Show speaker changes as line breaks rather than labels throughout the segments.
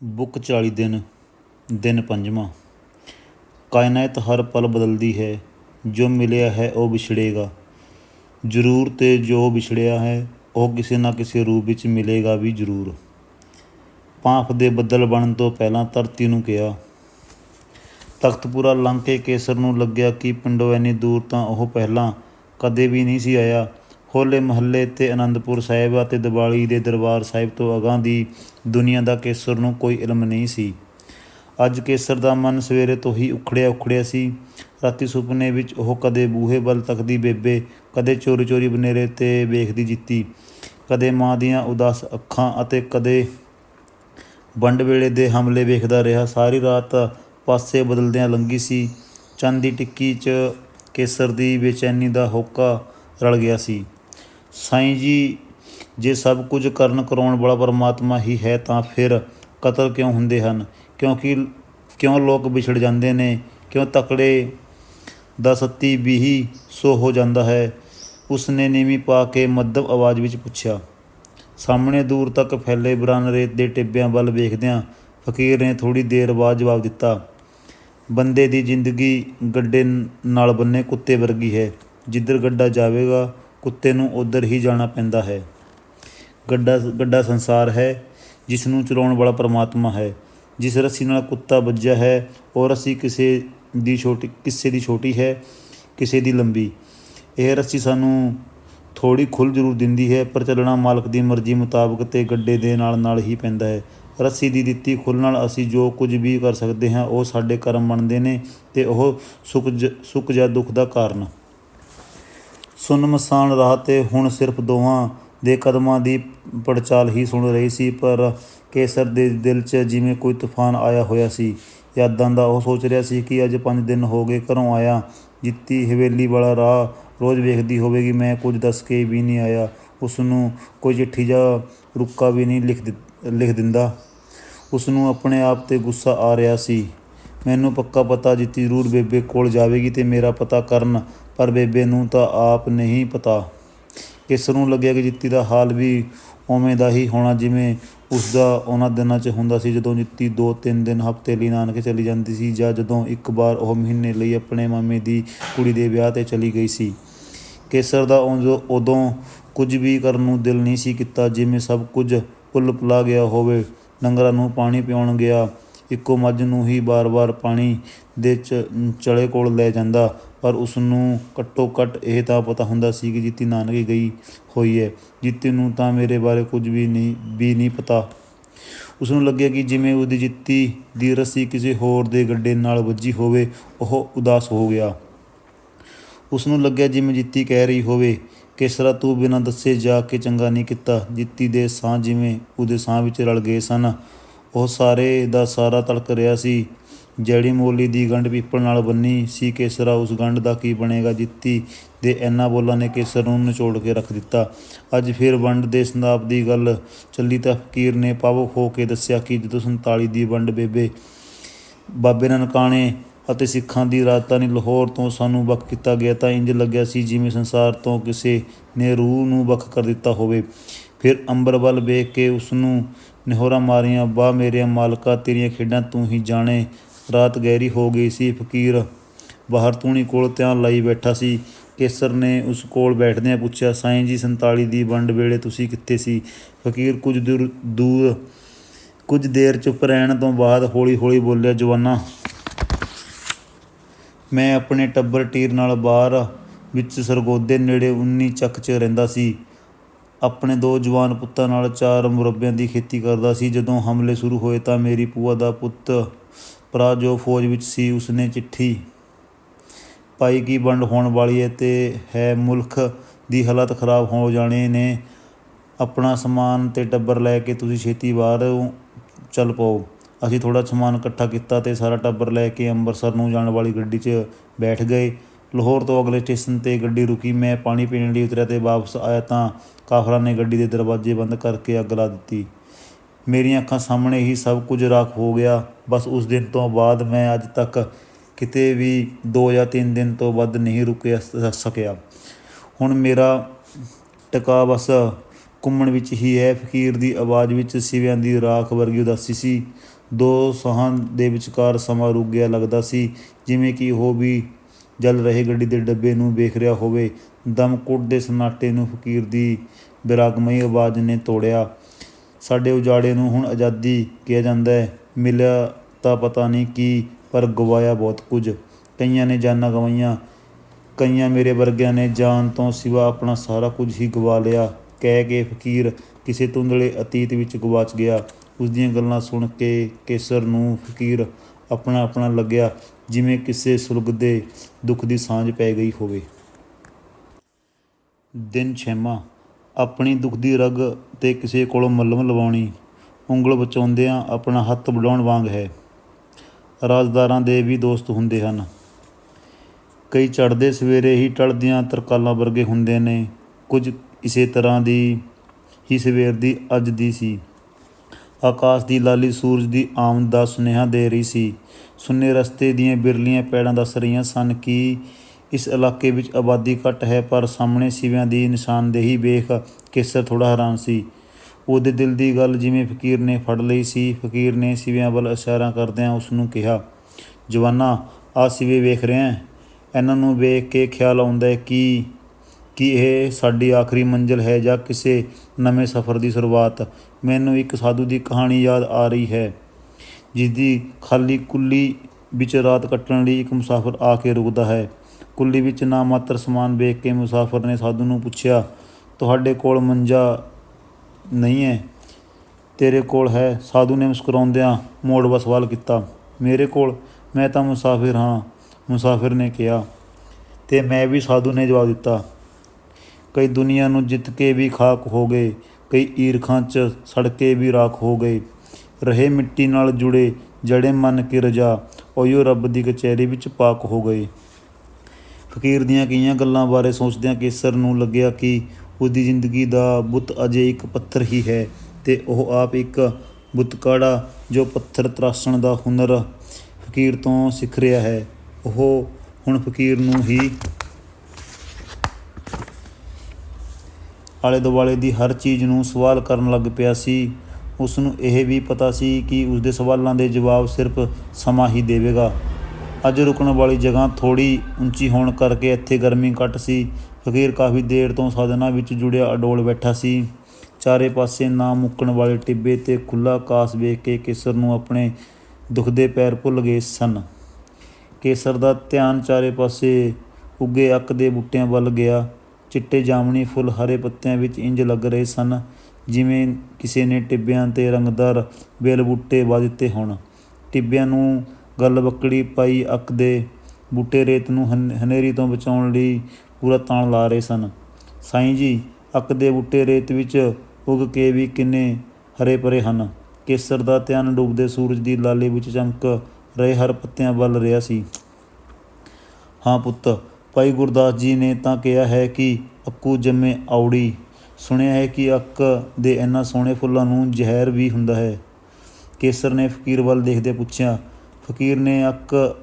Book 40 ਦਿਨ ਦਿਨ ਪੰਜਵਾਂ। ਕਾਇਨਾਤ ਹਰ ਪਲ ਬਦਲਦੀ ਹੈ, ਜੋ ਮਿਲਿਆ ਹੈ ਉਹ ਵਿਛੜੇਗਾ। ਜ਼ਰੂਰ ਤੇ ਜੋ ਵਿਛੜਿਆ ਹੈ, ਉਹ ਕਿਸੇ ਨਾ ਕਿਸੇ ਰੂਪ ਵਿੱਚ ਮਿਲੇਗਾ ਵੀ ਜ਼ਰੂਰ। ਭਾਂਫ ਦੇ ਬੱਦਲ ਬਣਨ ਤੋਂ ਪਹਿਲਾਂ ਧਰਤੀ ਨੂੰ ਕਿਹਾ, ਤਖਤਪੁਰਾ ਲੰਘ ਕੇ ਕੇਸਰ ਨੂੰ ਲੱਗਿਆ ਕਿ ਪਿੰਡੋਂ ਇੰਨੀ ਦੂਰ ਤਾਂ ਉਹ ਪਹਿਲਾਂ ਕਦੇ ਵੀ ਨਹੀਂ ਸੀ ਆਇਆ। ਹੋਲੇ ਮਹੱਲੇ ਤੇ ਅਨੰਦਪੁਰ ਸਾਹਿਬ ਅਤੇ ਦੀਵਾਲੀ ਦੇ ਦਰਬਾਰ ਸਾਹਿਬ ਤੋਂ ਅਗਾਂਹ ਦੀ ਦੁਨੀਆ ਦਾ ਕੇਸਰ ਨੂੰ ਕੋਈ ਇਲਮ ਨਹੀਂ ਸੀ। ਅੱਜ ਕੇਸਰ ਦਾ ਮਨ ਸਵੇਰੇ ਤੋਂ ਹੀ ਉਖੜਿਆ ਉਖੜਿਆ ਸੀ। ਰਾਤੀ ਸੁਪਨੇ ਵਿੱਚ ਉਹ ਕਦੇ ਬੂਹੇ ਵੱਲ ਤੱਕਦੀ ਬੇਬੇ, ਕਦੇ ਚੋਰੀ ਚੋਰੀ ਬਨੇਰੇ ਤੇ ਵੇਖਦੀ ਜਿੱਤੀ, ਕਦੇ ਮਾਂ ਦੀਆਂ ਉਦਾਸ ਅੱਖਾਂ ਅਤੇ ਕਦੇ ਵੰਡ ਵੇਲੇ ਦੇ ਹਮਲੇ ਵੇਖਦਾ ਰਿਹਾ। ਸਾਰੀ ਰਾਤ ਪਾਸੇ ਬਦਲਦਿਆਂ ਲੰਘੀ ਸੀ। ਚੰਦ ਦੀ ਟਿੱਕੀ 'ਚ ਕੇਸਰ ਦੀ ਬੇਚੈਨੀ ਦਾ ਹੋਕਾ ਰਲ ਗਿਆ ਸੀ। ਸਾਈਂ ਜੀ, ਜੇ ਸਭ ਕੁਝ ਕਰਨ ਕਰਾਉਣ ਵਾਲਾ ਪਰਮਾਤਮਾ ਹੀ ਹੈ ਤਾਂ ਫਿਰ ਕਤਲ ਕਿਉਂ ਹੁੰਦੇ ਹਨ? ਕਿਉਂਕਿ ਕਿਉਂ ਲੋਕ ਵਿਛੜ ਜਾਂਦੇ ਨੇ? ਕਿਉਂ ਤਕੜੇ ਦਾ ਸੱਤੀ ਵੀਹੀ ਸੋ ਹੋ ਜਾਂਦਾ ਹੈ? ਉਸਨੇ ਨੀਵੀਂ ਪਾ ਕੇ ਮੱਧਮ ਆਵਾਜ਼ ਵਿੱਚ ਪੁੱਛਿਆ, ਸਾਹਮਣੇ ਦੂਰ ਤੱਕ ਫੈਲੇ ਬਰਨ ਰੇਤ ਦੇ ਟਿੱਬਿਆਂ ਵੱਲ ਵੇਖਦਿਆਂ ਫਕੀਰ ਨੇ ਥੋੜੀ ਦੇਰ ਬਾਅਦ ਜਵਾਬ ਦਿੱਤਾ, ਬੰਦੇ ਦੀ ਜ਼ਿੰਦਗੀ ਗੱਡੇ ਨਾਲ ਬੰਨੇ ਕੁੱਤੇ ਵਰਗੀ ਹੈ। ਜਿੱਧਰ ਗੱਡਾ ਜਾਵੇਗਾ ਕੁੱਤੇ ਨੂੰ ਉਧਰ ਹੀ ਜਾਣਾ ਪੈਂਦਾ ਹੈ। ਗੱਡਾ ਗੱਡਾ ਸੰਸਾਰ ਹੈ ਜਿਸ ਨੂੰ ਚਲਾਉਣ ਵਾਲਾ ਪਰਮਾਤਮਾ ਹੈ। ਜਿਸ ਰੱਸੀ ਨਾਲ ਕੁੱਤਾ ਵੱਜਿਆ ਹੈ, ਉਹ ਰੱਸੀ ਕਿਸੇ ਦੀ ਛੋਟੀ, ਕਿਸੇ ਦੀ ਛੋਟੀ ਹੈ, ਕਿਸੇ ਦੀ ਲੰਬੀ। ਇਹ ਰੱਸੀ ਸਾਨੂੰ ਥੋੜੀ ਖੁੱਲ ਜ਼ਰੂਰ ਦਿੰਦੀ ਹੈ, ਪਰ ਚੱਲਣਾ ਮਾਲਕ ਦੀ ਮਰਜ਼ੀ ਮੁਤਾਬਕ ਤੇ ਗੱਡੇ ਦੇ ਨਾਲ ਨਾਲ ਹੀ ਪੈਂਦਾ ਹੈ। ਰੱਸੀ ਦੀ ਦਿੱਤੀ ਖੁੱਲ ਨਾਲ ਅਸੀਂ ਜੋ ਕੁਝ ਵੀ ਕਰ ਸਕਦੇ ਹਾਂ, ਉਹ ਸਾਡੇ ਕਰਮ ਬਣਦੇ ਨੇ ਤੇ ਉਹ ਸੁਖ ਜ- ਸੁਖ ਜਾਂ ਦੁੱਖ ਦਾ ਕਾਰਨ। ਸੁਨ ਮਸਾਨ ਰਾਹ ਤੇ ਹੁਣ ਸਿਰਫ ਦੋਹਾਂ ਦੇ ਕਦਮਾਂ ਦੀ ਪੜਚਾਲ ਹੀ ਸੁਣ ਰਹੀ ਸੀ, ਪਰ ਕੇਸਰ ਦੇ ਦਿਲ 'ਚ ਜਿਵੇਂ ਕੋਈ ਤੂਫਾਨ ਆਇਆ ਹੋਇਆ ਸੀ। ਯਾਦਾਂ ਦਾ ਉਹ ਸੋਚ ਰਿਹਾ ਸੀ ਕਿ ਅੱਜ 5 ਦਿਨ ਹੋ ਗਏ ਘਰੋਂ ਆਇਆ, ਜਿੱਤੀ ਹਵੇਲੀ ਵਾਲਾ ਰਾਹ, ਰੋਜ਼ ਵੇਖਦੀ ਹੋਵੇਗੀ, ਮੈਂ ਕੁਝ ਦੱਸ ਕੇ ਵੀ ਨਹੀਂ ਆਇਆ ਉਸ ਨੂੰ ਕੋਈ ਚਿੱਠੀ ਜਾਂ ਰੁੱਕਾ ਵੀ ਨਹੀਂ ਲਿਖ ਦਿ- ਲਿਖ ਦਿੰਦਾ। ਉਸ ਨੂੰ ਆਪਣੇ ਆਪ ਤੇ ਗੁੱਸਾ ਆ ਰਿਹਾ ਸੀ। ਮੈਨੂੰ ਪੱਕਾ ਪਤਾ ਜਿੱਤੀ ਜ਼ਰੂਰ ਬੇਬੇ ਕੋਲ ਜਾਵੇਗੀ ਤੇ ਮੇਰਾ ਪਤਾ ਕਰਨ ਪਰ ਬੇਬੇ ਨੂੰ ਤਾਂ ਆਪ ਨਹੀਂ ਪਤਾ। ਕਿਸ ਨੂੰ ਲੱਗਿਆ ਕਿ ਜਿੱਤੀ ਦਾ ਹਾਲ ਵੀ ਉਵੇਂ ਦਾ ਹੀ ਹੋਣਾ ਜਿਵੇਂ ਉਸ ਦਾ ਉਹਨਾਂ ਦਿਨਾਂ 'ਚ ਹੁੰਦਾ ਸੀ, ਜਦੋਂ ਜਿੱਤੀ 2-3 ਦਿਨ ਹਫ਼ਤੇ ਲਈ ਨਾਨਕੇ ਚਲੀ ਜਾਂਦੀ ਸੀ ਜਾਂ ਜਦੋਂ ਇੱਕ ਵਾਰ ਉਹ ਮਹੀਨੇ ਲਈ ਆਪਣੇ ਮਾਮੇ ਦੀ ਕੁੜੀ ਦੇ ਵਿਆਹ ਤੇ ਚਲੀ ਗਈ ਸੀ। ਕੇਸਰ ਦਾ ਉਦੋਂ ਉਦੋਂ ਕੁਝ ਵੀ ਕਰਨ ਨੂੰ ਦਿਲ ਨਹੀਂ ਸੀ ਕੀਤਾ, ਜਿਵੇਂ ਸਭ ਕੁਝ ਭੁੱਲ ਭੁਲਾ ਗਿਆ ਹੋਵੇ। ਡੰਗਰਾਂ ਨੂੰ ਪਾਣੀ ਪਿਉਣ ਗਿਆ ਇੱਕੋ ਮੱਝ ਨੂੰ ਹੀ ਬਾਰ-ਬਾਰ ਪਾਣੀ ਦੇ ਚ- ਚਲੇ ਕੋਲ ਲੈ ਜਾਂਦਾ, ਪਰ ਉਸ ਨੂੰ ਘੱਟੋ ਘੱਟ ਇਹ ਤਾਂ ਪਤਾ ਹੁੰਦਾ ਸੀ ਕਿ ਜੀਤੀ ਨਾਨਕੇ ਗਈ ਹੋਈ ਹੈ। ਜੀਤੀ ਨੂੰ ਤਾਂ ਮੇਰੇ ਬਾਰੇ ਕੁਝ ਵੀ ਨਹੀਂ ਵੀ ਨਹੀਂ ਪਤਾ। ਉਸ ਨੂੰ ਲੱਗਿਆ ਕਿ ਜਿਵੇਂ ਉਹਦੀ ਜਿੱਤੀ ਦੀ ਰੱਸੀ ਕਿਸੇ ਹੋਰ ਦੇ ਗੱਡੇ ਨਾਲ ਵੱਜੀ ਹੋਵੇ, ਉਹ ਉਦਾਸ ਹੋ ਗਿਆ। ਉਸ ਨੂੰ ਲੱਗਿਆ ਜਿਵੇਂ ਜਿੱਤੀ ਕਹਿ ਰਹੀ ਹੋਵੇ ਕਿਸਰਾ ਤੂੰ ਬਿਨਾਂ ਦੱਸੇ ਜਾ ਕੇ ਚੰਗਾ ਨਹੀਂ ਕੀਤਾ? ਜਿੱਤੀ ਦੇ ਸਾਹ ਜਿਵੇਂ ਉਹਦੇ ਸਾਹ ਵਿੱਚ ਰਲ ਗਏ ਸਨ। ਉਹ ਸਾਰੇ ਦਾ ਸਾਰਾ ਤਲਕ ਰਿਹਾ ਸੀ। ਜੈੜੀ ਮੋਲੀ ਦੀ ਗੰਢ ਪੀਪਲ ਨਾਲ ਬੰਨੀ ਸੀ, ਕੇਸਰਾ ਉਸ ਗੰਢ ਦਾ ਕੀ ਬਣੇਗਾ ਜਿੱਤੀ ਦੇ ਇਹਨਾਂ ਬੋਲਾਂ ਨੇ ਕੇਸਰ ਨੂੰ ਨਿਚੋੜ ਕੇ ਰੱਖ ਦਿੱਤਾ। ਅੱਜ ਫਿਰ ਵੰਡ ਦੇ ਸੰਦਾਪ ਦੀ ਗੱਲ ਚੱਲੀ ਤਾਂ ਫਕੀਰ ਨੇ ਪਾਵਕ ਖੋ ਕੇ ਦੱਸਿਆ ਕਿ ਜਦੋਂ 47 ਦੀ ਵੰਡ ਬੇਬੇ ਬਾਬੇ ਨਨਕਾਣੇ ਅਤੇ ਸਿੱਖਾਂ ਦੀ ਰਾਜਧਾਨੀ ਲਾਹੌਰ ਤੋਂ ਸਾਨੂੰ ਵੱਖ ਕੀਤਾ ਗਿਆ ਤਾਂ ਇੰਜ ਲੱਗਿਆ ਸੀ ਜਿਵੇਂ ਸੰਸਾਰ ਤੋਂ ਕਿਸੇ ਨੇ ਰੂਹ ਨੂੰ ਵੱਖ ਕਰ ਦਿੱਤਾ ਹੋਵੇ। ਫਿਰ ਅੰਬਰ ਵੱਲ ਵੇਖ ਕੇ ਉਸ ਨੂੰ ਨਿਹੋਰਾ ਮਾਰੀਆਂ ਬਾ ਮੇਰਿਆ ਮਾਲਕਾ, ਤੇਰੀਆਂ ਖੇਡਾਂ ਤੂੰ ਹੀ ਜਾਣੇ। ਰਾਤ ਗਹਿਰੀ ਹੋ ਗਈ ਸੀ ਫਕੀਰ। ਬਾਹਰ ਤੂਣੀ ਕੋਲ ਧਿਆਨ ਲਾਈ ਬੈਠਾ ਸੀ। ਕੇਸਰ ਨੇ ਉਸ ਕੋਲ ਬੈਠਦਿਆਂ ਪੁੱਛਿਆ, ਸਾਈਂ ਜੀ 47 ਦੀ ਵੰਡ ਵੇਲੇ ਤੁਸੀਂ ਕਿੱਥੇ ਸੀ? ਫਕੀਰ ਕੁਝ ਦੂਰ ਦੂਰ, ਕੁਝ ਦੇਰ ਚੁੱਪ ਰਹਿਣ ਤੋਂ ਬਾਅਦ ਹੌਲੀ-ਹੌਲੀ ਬੋਲਿਆ, ਜਵਾਨਾ, ਮੈਂ ਆਪਣੇ ਟੱਬਰ ਟੀਰ ਨਾਲ ਬਾਹਰ, ਵਿੱਚ ਸਰਗੋਦੇ ਨੇੜੇ 19 ਚੱਕ 'ਚ ਰਹਿੰਦਾ ਸੀ। ਆਪਣੇ ਦੋ ਜਵਾਨ ਪੁੱਤਾਂ ਨਾਲ ਚਾਰ ਮੁਰੱਬਿਆਂ ਦੀ ਖੇਤੀ ਕਰਦਾ ਸੀ। ਜਦੋਂ ਹਮਲੇ ਸ਼ੁਰੂ ਹੋਏ ਤਾਂ ਮੇਰੀ ਭੂਆ ਦਾ ਪੁੱਤ ਭਰਾ ਜੋ ਫੌਜ ਵਿੱਚ ਸੀ, ਉਸਨੇ ਚਿੱਠੀ ਪਾਈ ਕੀ ਵੰਡ ਹੋਣ ਵਾਲੀ ਹੈ ਤੇ ਹੈ ਮੁਲਕ ਦੀ ਹਾਲਤ ਖਰਾਬ ਹੋ ਜਾਣੇ ਨੇ ਆਪਣਾ ਸਮਾਨ ਤੇ ਟੱਬਰ ਲੈ ਕੇ ਤੁਸੀਂ ਛੇਤੀ ਬਾਹਰ ਚੱਲ ਪਾਓ। ਅਸੀਂ ਥੋੜਾ ਸਮਾਨ ਇਕੱਠਾ ਕੀਤਾ ਤੇ ਸਾਰਾ ਟੱਬਰ ਲੈ ਕੇ ਅੰਮ੍ਰਿਤਸਰ ਨੂੰ ਜਾਣ ਵਾਲੀ ਗੱਡੀ 'ਚ ਬੈਠ ਗਏ। ਲਾਹੌਰ ਤੋਂ ਅਗਲੇ ਸਟੇਸ਼ਨ ਤੇ ਗੱਡੀ ਰੁਕੀ। ਮੈਂ ਪਾਣੀ ਪੀਣ ਲਈ ਉਤਰਿਆ ਤੇ ਵਾਪਸ ਆਇਆ ਤਾਂ ਕਾਫਰਾਂ ਨੇ ਗੱਡੀ ਦੇ ਦਰਵਾਜ਼ੇ ਬੰਦ ਕਰਕੇ ਅੱਗ ਲਾ ਦਿੱਤੀ। ਮੇਰੀਆਂ ਅੱਖਾਂ ਸਾਹਮਣੇ ਹੀ ਸਭ ਕੁਝ ਰਾਖ ਹੋ ਗਿਆ। ਬਸ ਉਸ ਦਿਨ ਤੋਂ ਬਾਅਦ ਮੈਂ ਅੱਜ ਤੱਕ ਕਿਤੇ ਵੀ 2 ਜਾਂ 3 ਦਿਨ ਤੋਂ ਵੱਧ ਨਹੀਂ ਰੁਕਿਆ ਸਕਿਆ। ਹੁਣ ਮੇਰਾ ਟਿਕਾ ਬਸ ਘੁੰਮਣ ਵਿੱਚ ਹੀ ਹੈ। ਫਕੀਰ ਦੀ ਆਵਾਜ਼ ਵਿੱਚ ਸਿਵਿਆਂ ਦੀ ਰਾਖ ਵਰਗੀ ਉਦਾਸੀ ਸੀ। ਦੋ ਸਾਹਾਂ ਦੇ ਵਿਚਕਾਰ ਸਮਾਂ ਰੁਕ ਗਿਆ ਲੱਗਦਾ ਸੀ, ਜਿਵੇਂ ਕਿ ਉਹ ਵੀ ਜਲ ਰਹੇ ਗੱਡੀ ਦੇ ਡੱਬੇ ਨੂੰ ਵੇਖ ਰਿਹਾ ਹੋਵੇ, ਦਮ ਘੁੱਟਦੇ ਸਨਾਟੇ ਨੂੰ ਫਕੀਰ ਦੀ ਬਿਰਾਗਮਈ ਆਵਾਜ਼ ਨੇ ਤੋੜਿਆ। ਸਾਡੇ ਉਜਾੜੇ ਨੂੰ ਹੁਣ ਆਜ਼ਾਦੀ ਕਿਹਾ ਜਾਂਦਾ ਹੈ। ਮਿਲਿਆ ਤਾਂ ਪਤਾ ਨਹੀਂ ਕੀ, ਪਰ ਗਵਾਇਆ ਬਹੁਤ ਕੁਝ। ਕਈਆਂ ਨੇ ਜਾਨਾਂ ਗਵਾਈਆਂ, ਕਈਆਂ ਮੇਰੇ ਵਰਗਿਆਂ ਨੇ ਜਾਨ ਤੋਂ ਸਿਵਾ ਆਪਣਾ ਸਾਰਾ ਕੁਝ ਹੀ ਗਵਾ ਲਿਆ। ਕਹਿ ਕੇ ਫਕੀਰ ਕਿਸੇ ਧੁੰਦਲੇ ਅਤੀਤ ਵਿੱਚ ਗਵਾਚ ਗਿਆ। ਉਸ ਦੀਆਂ ਗੱਲਾਂ ਸੁਣ ਕੇ ਕੇਸਰ ਨੂੰ ਫਕੀਰ ਆਪਣਾ ਆਪਣਾ ਲੱਗਿਆ। ਜਿਵੇਂ ਕਿਸੇ ਸੁਲਗ ਦੇ ਦੁੱਖ ਦੀ ਸਾਂਝ ਪੈ ਗਈ ਹੋਵੇ। ਦਿਨ ਛੇਮਾ ਆਪਣੀ ਦੁੱਖ ਦੀ ਰਗ ਤੇ ਕਿਸੇ ਕੋਲੋਂ ਮੱਲਮ ਲਵਾਉਣੀ, ਉਂਗਲ ਬਚਾਉਂਦਿਆਂ ਆਪਣਾ ਹੱਥ ਬੁਲਾਉਣ ਵਾਂਗ ਹੈ। ਰਾਜਦਾਰਾਂ ਦੇ ਵੀ ਦੋਸਤ ਹੁੰਦੇ ਹਨ। ਕਈ ਚੜ੍ਹਦੇ ਸਵੇਰੇ ਹੀ ਟਲਦੀਆਂ ਤਰਕਾਲਾਂ ਵਰਗੇ ਹੁੰਦੇ ਨੇ। ਕੁਝ ਇਸੇ ਤਰ੍ਹਾਂ ਦੀ ਹੀ ਸਵੇਰ ਦੀ ਅੱਜ ਦੀ ਸੀ। ਆਕਾਸ਼ ਦੀ ਲਾਲੀ ਸੂਰਜ ਦੀ ਆਮਦ ਦਾ ਸੁਨੇਹਾ ਦੇ ਰਹੀ ਸੀ। ਸੁੰਨੇ ਰਸਤੇ ਦੀਆਂ ਬਿਰਲੀਆਂ ਪੈੜਾਂ ਦੱਸ ਰਹੀਆਂ ਸਨ ਕਿ ਇਸ ਇਲਾਕੇ ਵਿੱਚ ਆਬਾਦੀ ਘੱਟ ਹੈ, ਪਰ ਸਾਹਮਣੇ ਸਿਵਿਆਂ ਦੀ ਨਿਸ਼ਾਨਦੇਹੀ ਵੇਖ ਕੇਸਰ ਥੋੜਾ ਹੈਰਾਨ ਸੀ। ਉਹਦੇ ਦਿਲ ਦੀ ਗੱਲ ਜਿਵੇਂ ਫਕੀਰ ਨੇ ਫੜ ਲਈ ਸੀ। ਫਕੀਰ ਨੇ ਸਿਵਿਆਂ ਵੱਲ ਇਸ਼ਾਰਾ ਕਰਦਿਆਂ ਉਸ ਨੂੰ ਕਿਹਾ, ਜਵਾਨਾ ਆ ਸਿਵੇ ਵੇਖ ਰਿਹਾ ਇਹਨਾਂ ਨੂੰ ਵੇਖ ਕੇ ਖਿਆਲ ਆਉਂਦਾ ਹੈ ਕਿ ਕਿ ਇਹ ਸਾਡੀ ਆਖਰੀ ਮੰਜ਼ਿਲ ਹੈ ਜਾਂ ਕਿਸੇ ਨਵੇਂ ਸਫ਼ਰ ਦੀ ਸ਼ੁਰੂਆਤ। ਮੈਨੂੰ ਇੱਕ ਸਾਧੂ ਦੀ ਕਹਾਣੀ ਯਾਦ ਆ ਰਹੀ ਹੈ ਜਿਸ ਦੀ ਖਾਲੀ ਕੁੱਲੀ ਵਿੱਚ ਰਾਤ ਕੱਟਣ ਲਈ ਇੱਕ ਮੁਸਾਫਰ ਆ ਕੇ ਰੁਕਦਾ ਹੈ। ਕੁੱਲੀ ਵਿੱਚ ਨਾ ਮਾਤਰ ਸਮਾਨ ਵੇਖ ਕੇ ਮੁਸਾਫਰ ਨੇ ਸਾਧੂ ਨੂੰ ਪੁੱਛਿਆ, ਤੁਹਾਡੇ ਕੋਲ ਮੰਜਾ ਨਹੀਂ ਹੈ? ਤੇਰੇ ਕੋਲ ਹੈ, ਸਾਧੂ ਨੇ ਮੁਸਕਰਾਉਂਦਿਆਂ ਮੋੜਵਾ ਸਵਾਲ ਕੀਤਾ। ਮੇਰੇ ਕੋਲ? ਮੈਂ ਤਾਂ ਮੁਸਾਫਿਰ ਹਾਂ, ਮੁਸਾਫਿਰ ਨੇ ਕਿਹਾ। ਤੇ ਮੈਂ ਵੀ ਸਾਧੂ ਨੇ ਜਵਾਬ ਦਿੱਤਾ ਕਈ ਦੁਨੀਆ ਨੂੰ ਜਿੱਤ ਕੇ ਵੀ ਖਾਕ ਹੋ ਗਏ, ਕਈ ਈਰਖਾਂ 'ਚ ਸੜ ਕੇ ਵੀ ਰਾਖ ਹੋ ਗਏ। ਰਹੇ ਮਿੱਟੀ ਨਾਲ ਜੁੜੇ ਜੜੇ ਮਨ ਕੀ ਰਜਾ, ਉਹੀਓ ਰੱਬ ਦੀ ਕਚਹਿਰੀ ਵਿੱਚ ਪਾਕ ਹੋ ਗਏ। ਫਕੀਰ ਦੀਆਂ ਕਈਆਂ ਗੱਲਾਂ ਬਾਰੇ ਸੋਚਦਿਆਂ ਕੇਸਰ ਨੂੰ ਲੱਗਿਆ ਕਿ ਉਹਦੀ ਜ਼ਿੰਦਗੀ ਦਾ ਬੁੱਤ ਅਜੇ ਇੱਕ ਪੱਥਰ ਹੀ ਹੈ ਤੇ ਉਹ ਆਪ ਇੱਕ ਬੁੱਤਕਾੜਾ ਜੋ ਪੱਥਰ ਤਰਾਸ਼ਣ ਦਾ ਹੁਨਰ ਫਕੀਰ ਤੋਂ ਸਿੱਖ ਰਿਹਾ ਹੈ। ਉਹ ਹੁਣ ਫਕੀਰ ਨੂੰ ਹੀ ਆਲੇ ਦੁਆਲੇ ਦੀ ਹਰ ਚੀਜ਼ ਨੂੰ ਸਵਾਲ ਕਰਨ ਲੱਗ ਪਿਆ ਸੀ। ਉਸ ਨੂੰ ਇਹ ਵੀ ਪਤਾ ਸੀ ਕਿ ਉਸ ਦੇ ਸਵਾਲਾਂ ਦੇ ਜਵਾਬ ਸਿਰਫ ਸਮਾਂ ਹੀ ਦੇਵੇਗਾ। ਅੱਜ ਰੁਕਣ ਵਾਲੀ ਜਗ੍ਹਾ ਥੋੜੀ ਉੱਚੀ ਹੋਣ ਕਰਕੇ ਇੱਥੇ ਗਰਮੀ ਘੱਟ ਸੀ। ਫਕੀਰ ਕਾਫੀ ਦੇਰ ਤੋਂ ਸਾਧਨਾ ਵਿੱਚ ਜੁੜਿਆ ਅਡੋਲ ਬੈਠਾ ਸੀ। ਚਾਰੇ ਪਾਸੇ ਨਾ ਮੁੱਕਣ ਵਾਲੇ ਟਿੱਬੇ ਤੇ ਖੁੱਲਾ ਆਕਾਸ਼ ਵੇਖ ਕੇ ਕੇਸਰ ਨੂੰ ਆਪਣੇ ਦੁਖਦੇ ਪੈਰ ਭੁੱਲ ਗਏ ਸਨ। ਕੇਸਰ ਦਾ ਧਿਆਨ ਚਾਰੇ ਪਾਸੇ ਉੱਗੇ ਅੱਕ ਦੇ ਬੂਟਿਆਂ ਵੱਲ ਗਿਆ। ਚਿੱਟੇ ਜਾਮਣੀ ਫੁੱਲ ਹਰੇ ਪੱਤਿਆਂ ਵਿੱਚ ਇੰਜ ਲੱਗ ਰਹੇ ਸਨ, ਜਿਵੇਂ ਕਿਸੇ ਨੇ ਟਿੱਬਿਆਂ ਤੇ ਰੰਗਦਾਰ ਬੇਲ ਬੂਟੇ ਵਾ ਦਿੱਤੇ ਹੋਣ। ਟਿੱਬਿਆਂ ਨੂੰ ਗੱਲ ਬੱਕੜੀ ਪਾਈ ਅੱਕ ਦੇ ਬੂਟੇ ਰੇਤ ਨੂੰ ਹਨ- ਹਨੇਰੀ ਤੋਂ ਬਚਾਉਣ ਲਈ ਪੂਰਾ ਤਾਣ ਲਾ ਰਹੇ ਸਨ। ਸਾਈਂ ਜੀ ਅੱਕ ਦੇ ਬੂਟੇ ਰੇਤ ਵਿੱਚ ਉਗ ਕੇ ਵੀ ਕਿੰਨੇ ਹਰੇ ਭਰੇ ਹਨ। ਕੇਸਰ ਦਾ ਧਿਆਨ ਡੁੱਬਦੇ ਸੂਰਜ ਦੀ ਲਾਲੀ ਵਿੱਚ ਚਮਕ ਰਹੇ ਹਰ ਪੱਤਿਆਂ ਵੱਲ ਰਿਹਾ ਸੀ। ਹਾਂ ਪੁੱਤ ਭਾਈ ਗੁਰਦਾਸ ਜੀ ਨੇ ਤਾਂ ਕਿਹਾ ਹੈ ਕਿ ਅੱਕੂ ਜੰਮੇ ਆਉੜੀ ਸੁਣਿਆ ਹੈ ਕਿ ਅੱਕ ਦੇ ਇਹਨਾਂ ਸੋਹਣੇ ਫੁੱਲਾਂ ਨੂੰ ਜ਼ਹਿਰ ਵੀ ਹੁੰਦਾ ਹੈ। ਕੇਸਰ ਨੇ ਫਕੀਰ ਵੱਲ ਦੇਖਦੇ ਪੁੱਛਿਆ, ਫਕੀਰ ਨੇ ਅੱਕ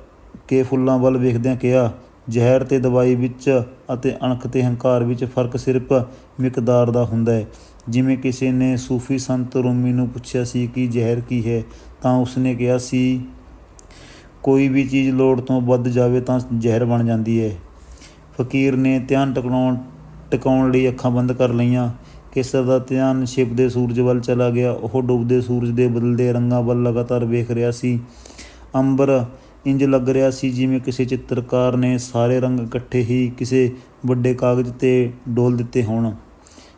ਕੇ ਫੁੱਲਾਂ ਵੱਲ ਵੇਖਦਿਆਂ ਕਿਹਾ, ਜ਼ਹਿਰ ਤੇ ਦਵਾਈ ਵਿੱਚ ਅਤੇ ਅਣਖ ਤੇ ਹੰਕਾਰ ਵਿੱਚ ਫ਼ਰਕ ਸਿਰਫ ਮਿਕਦਾਰ ਦਾ ਹੁੰਦਾ ਹੈ। ਜਿਵੇਂ ਕਿਸੇ ਨੇ ਸੂਫੀ ਸੰਤ ਰੂਮੀ ਨੂੰ ਪੁੱਛਿਆ ਸੀ ਕਿ ਜ਼ਹਿਰ ਕੀ ਹੈ, ਤਾਂ ਉਸਨੇ ਕਿਹਾ ਸੀ, ਕੋਈ ਵੀ ਚੀਜ਼ ਲੋੜ ਤੋਂ ਵੱਧ ਜਾਵੇ ਤਾਂ ਜ਼ਹਿਰ ਬਣ ਜਾਂਦੀ ਹੈ। ਫਕੀਰ ਨੇ ਧਿਆਨ ਟਿਕਾਉਣ ਟਿਕਾਉਣ ਲਈ ਅੱਖਾਂ ਬੰਦ ਕਰ ਲਈਆਂ। ਕੇਸਰ ਦਾ ਧਿਆਨ ਛਿਪਦੇ ਸੂਰਜ ਵੱਲ ਚਲਾ ਗਿਆ। ਉਹ ਡੁੱਬਦੇ ਸੂਰਜ ਦੇ ਬਦਲਦੇ ਰੰਗਾਂ ਵੱਲ ਲਗਾਤਾਰ ਵੇਖ ਰਿਹਾ ਸੀ। ਅੰਬਰ ਇੰਜ ਲੱਗ ਰਿਹਾ ਸੀ ਜਿਵੇਂ ਕਿਸੇ ਚਿੱਤਰਕਾਰ ਨੇ ਸਾਰੇ ਰੰਗ ਇਕੱਠੇ ਹੀ ਕਿਸੇ ਵੱਡੇ ਕਾਗਜ਼ ਤੇ ਡੋਲ ਦਿੱਤੇ ਹੋਣ।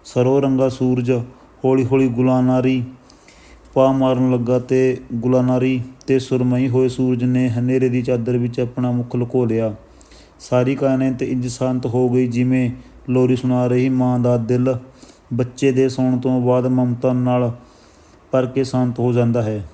ਸਰੋ ਰੰਗਾ ਸੂਰਜ ਹੌਲੀ ਹੌਲੀ ਗੁਲਾਨਾਰੀ ਪਾ ਮਾਰਨ ਲੱਗਾ ਤੇ ਗੁਲਾਨਾਰੀ ਤੇ ਸੁਰਮਈ ਹੋਏ ਸੂਰਜ ਨੇ ਹਨੇਰੇ ਦੀ ਚਾਦਰ ਵਿੱਚ ਆਪਣਾ ਮੁਖ ਲੁਕੋ ਲਿਆ। ਸਾਰੀ ਕਾਇਨਾਤ ਇੰਜ ਸ਼ਾਂਤ ਹੋ ਗਈ ਜਿਵੇਂ ਲੋਰੀ ਸੁਣਾ ਰਹੀ ਮਾਂ ਦਾ ਦਿਲ। ਬੱਚੇ ਦੇ ਸੌਣ ਤੋਂ ਬਾਅਦ ਮਮਤਾ ਨਾਲ ਭਰ ਕੇ ਸ਼ਾਂਤ ਹੋ ਜਾਂਦਾ ਹੈ।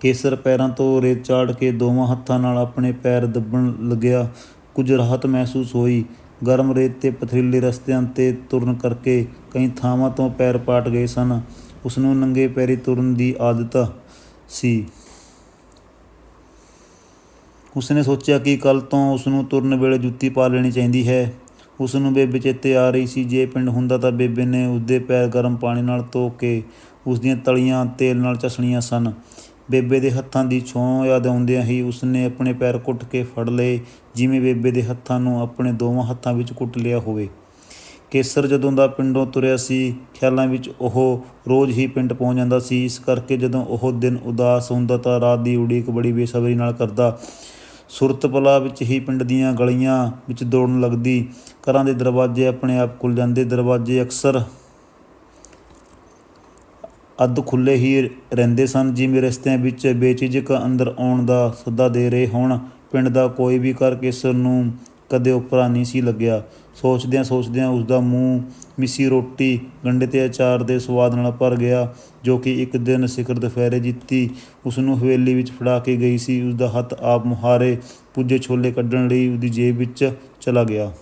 ਕੇਸਰ ਪੈਰਾਂ ਤੋਂ ਰੇਤ ਚਾੜ ਕੇ ਦੋਵਾਂ ਹੱਥਾਂ ਨਾਲ ਆਪਣੇ ਪੈਰ ਦੱਬਣ ਲੱਗਿਆ। ਕੁਝ ਰਾਹਤ ਮਹਿਸੂਸ ਹੋਈ। ਗਰਮ ਰੇਤ ਤੇ ਪਥਰੀਲੇ ਰਸਤਿਆਂ ਤੇ ਤੁਰਨ ਕਰਕੇ ਕਈ ਥਾਵਾਂ ਤੋਂ ਪੈਰ ਪਾਟ ਗਏ ਸਨ। ਉਸ ਨੂੰ ਨੰਗੇ ਪੈਰੀ ਤੁਰਨ ਦੀ ਆਦਤ ਸੀ। ਉਸਨੇ ਸੋਚਿਆ ਕਿ ਕੱਲ ਤੋਂ ਉਸ ਨੂੰ ਤੁਰਨ ਵੇਲੇ ਜੁੱਤੀ ਪਾ ਲੈਣੀ ਚਾਹੀਦੀ ਹੈ। ਉਸ ਨੂੰ ਬੇਬੇ ਚੇਤੇ ਆ ਰਹੀ ਸੀ, ਜੇ ਪਿੰਡ ਹੁੰਦਾ ਤਾਂ ਬੇਬੇ ਨੇ ਉਸਦੇ ਪੈਰ ਗਰਮ ਪਾਣੀ ਨਾਲ ਧੋ ਕੇ ਉਸ ਦੀਆਂ ਤਲੀਆਂ ਤੇਲ ਨਾਲ ਚਸਣੀਆਂ ਸਨ। ਬੇਬੇ ਦੇ ਹੱਥਾਂ ਦੀ ਛੋਂ ਯਾਦ ਆਉਂਦਿਆਂ ਹੀ ਉਸਨੇ ਆਪਣੇ ਪੈਰ ਕੁੱਟ ਕੇ ਫੜ ਲਏ, ਜਿਵੇਂ ਬੇਬੇ ਦੇ ਹੱਥਾਂ ਨੂੰ ਆਪਣੇ ਦੋਵਾਂ ਹੱਥਾਂ ਵਿੱਚ ਕੁੱਟ ਲਿਆ ਹੋਵੇ। ਕੇਸਰ ਜਦੋਂ ਦਾ ਪਿੰਡੋਂ ਤੁਰਿਆ ਸੀ, ਖਿਆਲਾਂ ਵਿੱਚ ਉਹ ਰੋਜ਼ ਹੀ ਪਿੰਡ ਪਹੁੰਚ ਜਾਂਦਾ ਸੀ। ਇਸ ਕਰਕੇ ਜਦੋਂ ਉਹ ਦਿਨ ਉਦਾਸ ਹੁੰਦਾ ਤਾਂ ਰਾਤ ਦੀ ਉਡੀਕ ਬੜੀ ਬੇਸਬਰੀ ਨਾਲ ਕਰਦਾ ਸੁਰਤਪਲਾ ਵਿੱਚ ਹੀ ਪਿੰਡ ਦੀਆਂ ਗਲੀਆਂ ਵਿੱਚ ਦੌੜਨ ਲੱਗਦੀ। ਘਰਾਂ ਦੇ ਦਰਵਾਜ਼ੇ ਆਪਣੇ ਆਪ ਖੁੱਲ ਜਾਂਦੇ। ਦਰਵਾਜ਼ੇ ਅਕਸਰ ਅੱਧ ਖੁੱਲੇ ਹੀ ਰਹਿੰਦੇ ਸਨ, ਜਿਵੇਂ ਰਸਤਿਆਂ ਵਿੱਚ ਬੇਚਿਜਕ ਅੰਦਰ ਆਉਣ ਦਾ ਸੱਦਾ ਦੇ ਰਹੇ ਹੋਣ। ਪਿੰਡ ਦਾ ਕੋਈ ਵੀ ਘਰ ਕਿਸ ਨੂੰ ਕਦੇ ਉਪਰਾ ਨਹੀਂ ਸੀ ਲੱਗਿਆ। ਸੋਚਦਿਆਂ ਸੋਚਦਿਆਂ ਉਸਦਾ ਮੂੰਹ ਮਿੱਸੀ ਰੋਟੀ ਗੰਢੇ ਤੇ ਅਚਾਰ ਦੇ ਸਵਾਦ ਨਾਲ ਭਰ ਗਿਆ, ਜੋ ਕਿ ਇੱਕ ਦਿਨ ਸਿਖਰ ਦੁਪਹਿਰੇ ਜਿੱਤੀ। ਉਸਨੂੰ ਹਵੇਲੀ ਵਿੱਚ ਫੜਾ ਕੇ ਗਈ ਸੀ। ਉਸਦਾ ਹੱਥ ਆਪ ਮੁਹਾਰੇ ਪੁੱਜੇ ਛੋਲੇ ਕੱਢਣ ਲਈ ਉਹਦੀ ਜੇਬ ਵਿੱਚ ਚਲਾ ਗਿਆ।